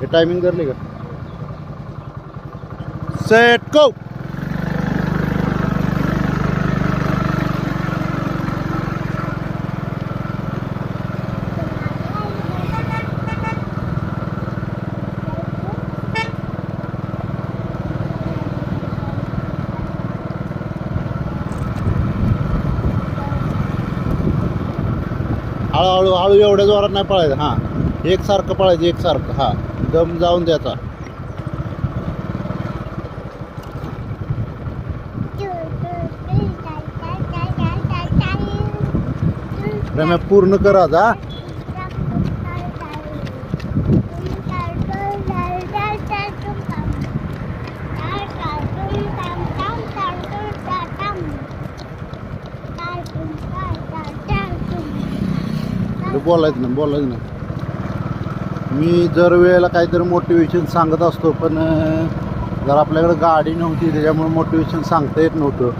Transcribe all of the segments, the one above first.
हे टायमिंग धरली का? सेट को हळूहळू हळू एवढ्या जोरात नाही पळायचं. हां. एकसारखं पळायचं एकसारखं. हां. दम जाऊन द्यायचा रम्या पूर्ण कर हा? अरे बोलायचं ना बोलायचं ना मी दर वेळेला काहीतरी मोटिवेशन सांगत असतो पण जर आपल्याकडे गाडी नव्हती त्याच्यामुळे मोटिवेशन सांगता येत नव्हतं.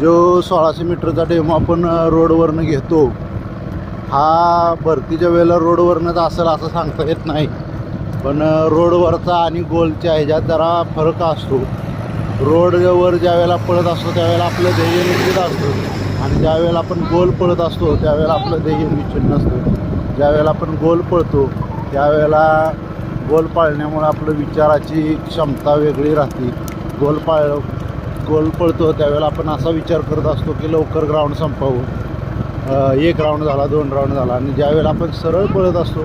जो सोळाशे मीटरचा डेमो आपण रोडवरनं घेतो हा भरतीच्या वेळेला रोडवरनंच असेल असं सांगता येत नाही. पण रोडवरचा आणि गोलच्या ह्याच्यात जरा फरक असतो. रोडवर ज्या वेळेला पळत असतो त्यावेळेला आपलं ध्येय निश्चित असतं. आणि ज्यावेळेला आपण गोल पळत असतो त्यावेळेला आपलं ध्येय निश्चित नसतं. ज्यावेळेला आपण गोल पळतो त्यावेळेला गोल पाळण्यामुळे आपलं विचाराची क्षमता वेगळी राहते. गोल पाळ गोल पळतो त्यावेळेला आपण असा विचार करत असतो की लवकर ग्राउंड संपावं. एक राऊंड झाला दोन राऊंड झाला आणि ज्यावेळेला आपण सरळ पळत असतो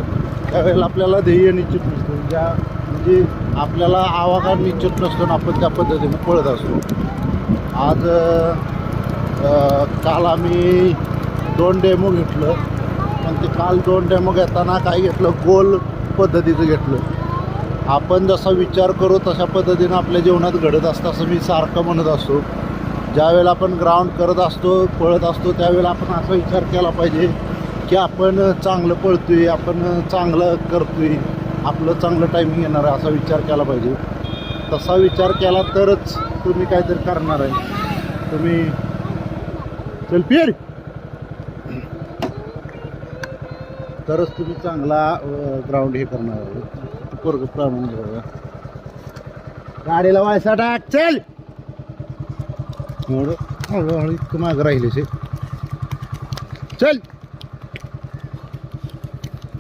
त्यावेळेला आपल्याला ध्येय निश्चित नसतं. ज्या म्हणजे आपल्याला आवाका निश्चित नसतो आणि आपण त्या पद्धतीने पळत असतो. आज काल आम्ही दोन डेमो घेतलं. पण ते काल दोन डेमो घेताना काय घेतलं गोल पद्धतीचं घेतलं. आपण जसा विचार करू तशा पद्धतीनं आपल्या जीवनात घडत असतं असं मी सारखं म्हणत असतो. ज्यावेळेला आपण ग्राउंड करत असतो पळत असतो त्यावेळेला आपण असा विचार केला पाहिजे की आपण चांगलं पळतो आहे आपण चांगलं करतो आहे आपलं चांगलं टायमिंग येणार आहे असा विचार केला पाहिजे. तसा विचार केला तरच तुम्ही काहीतरी करणार आहे. तुम्ही चल फिर तरच तुम्ही चांगला ग्राउंड हे करणार पोरग प्रमाण गाडीला वायसा टाक चल! हळूहळू इतकं मागं राहिले शे चल!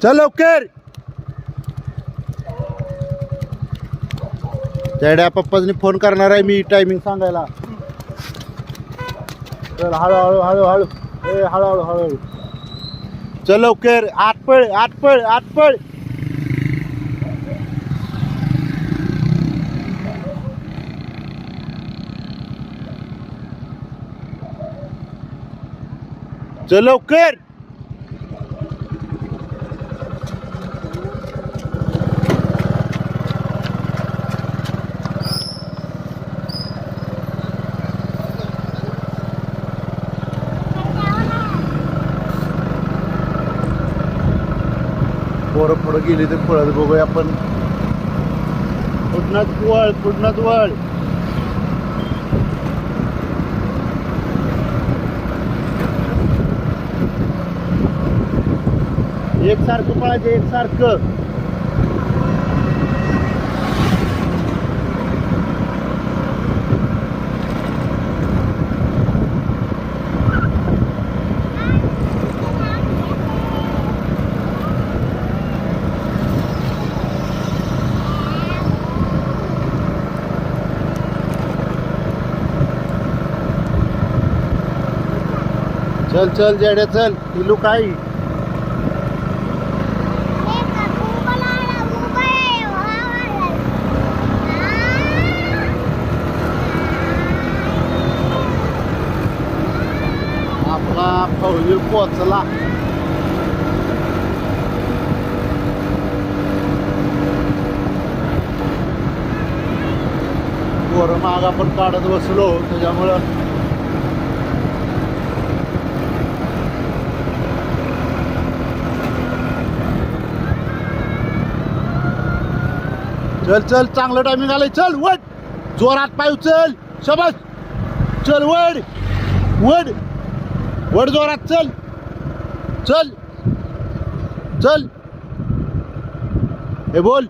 चल लवकर! त्याड्या पप्पाजनी फोन करणार आहे मी टायमिंग सांगायला. चल हळूहळू हळूहळू ए हळूहळू हळूहळू चलो लवकर. आत पळ आत पळ आत पळ चल लवकर पोरं पुढं गेली तर पळत बघूया आपण. पुढणात वळ पुढनाच वळ. एकसारखं पळायचं एकसारखं. चल चल जेड्या चल. पिलू काही आपला फौजी पोचला. पोरं माग आपण काढत बसलो त्याच्यामुळं चल चल चांगलं टायमिंग आलंय. चल वड जोरात पाय चल शबस. चल वड वड वड जोरात चल. चल. चल. हे बोल.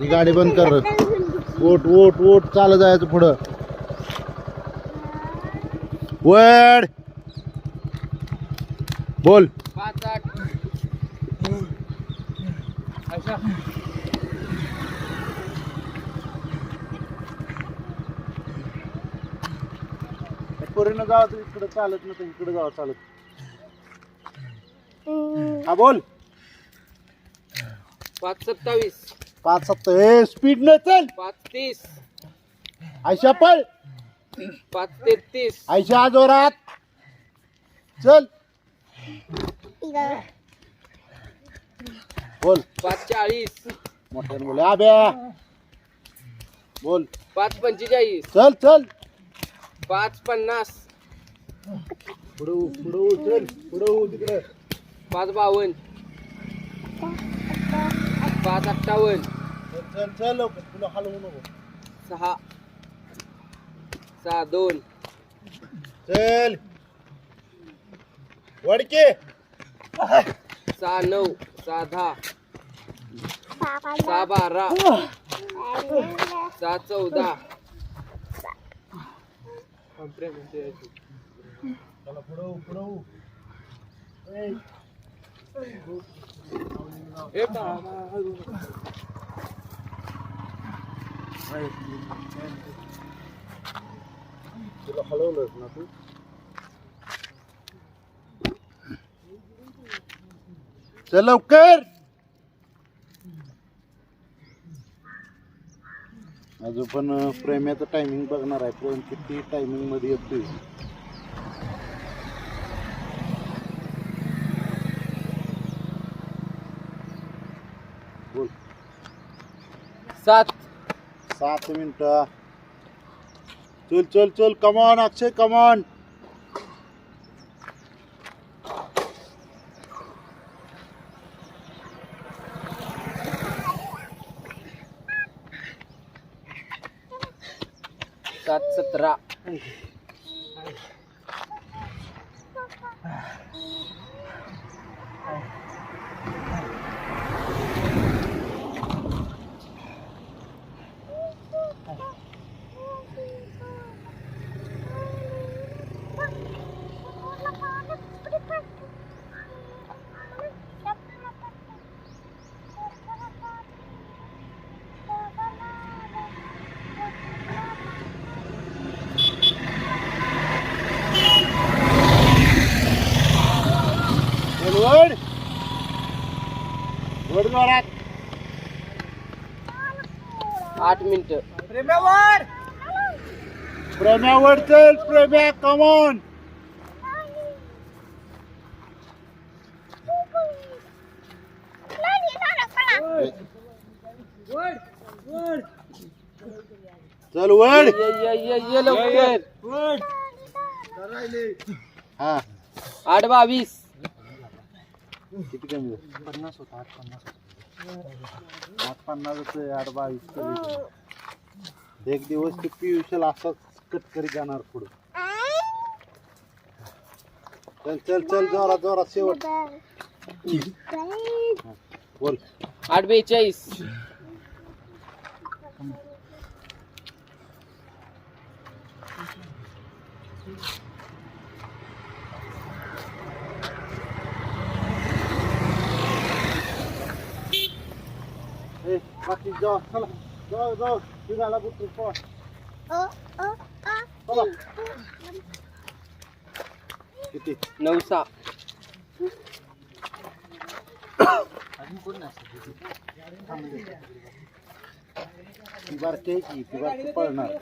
ही गाडी बंद कर. वोट वोट वोट चालत जायचं पुढं. वड बोल. पोरीनं जावं तर इकडं चालत नाही तर इकडे जावं चालत. हा बोल. पाच सत्तावीस. पाच सत्ता ए स्पीड न चल. पाच तीस. आयशा पळ. पाच तेहतीस. आयशा जोरात चल. बोल. पाच चाळीस. मोठ्याने बोल. आब्या बोल. पाच पंचेचाळीस. चल चल. पाच पन्नास. पुढं पुढं चल. पुढं तिकडे. पाच बावन्न. पाच अठ्ठावन्न. चल चल चल लवकर. तुला हलवू नको. सहा. सहा दोन. चल. वडके. सहा नऊ. सहा दहा. सहा बारा. सहा चौदा. तुला हलवलंस ना तू चल लवकर. अजून पण प्रेम्याचं टायमिंग बघणार आहे. प्रेम किती टायमिंगमध्ये येतोय. बोल. सात. सात मिनिटं. चल चल चल. Come on Akshay come on Oh. आठ मिनिटं. प्रेम्या वड चल प्रेम्या कमॉन चल वड ये ये ये ये लवकर. हा. आठ बावीस. किती कमी? पन्नास होता आठ पन्नास आठ पन्नास आठ बावीस एक दिवस ते पियुषला असाच कटकरी जाणार पुढं. चल चल चल जोरा जोरा शेवट. बोल. आठ बेचाळीस. ए बाकी जाऊ चला जाऊ जाऊ निघाला बुट्टी पळा चला किती नऊ सहा ती बारकी की ती बारकी पळणार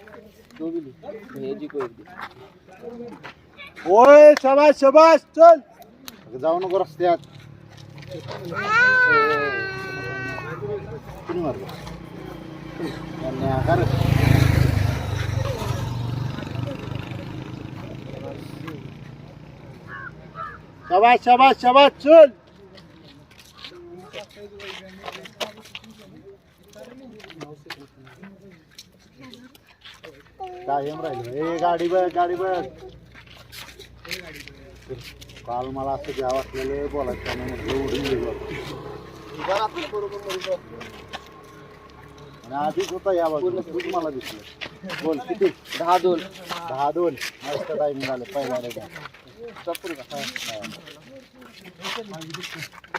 दोघी हे जी कोई ओय शबाश शबाश चल जाऊ नको रस्त्यात कुणी मारलं. त्यांनी आकार शबाश शबाश शबाश चल! कायम राहिलं? ए गाडी बघ गाडी बघ. काल मला असं घ्या वाटलेलं बोलायचं नाही म्हणजे उडून गेलो. आणि आधीच होता या बाजूला. तूच मला दिसलं. बोल किती? दहा दोन. दहा दोन. मस्त टाईम झालं पहिला रेगा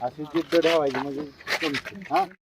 अशी जिद्द ठेवायची म्हणजे तुमची हा?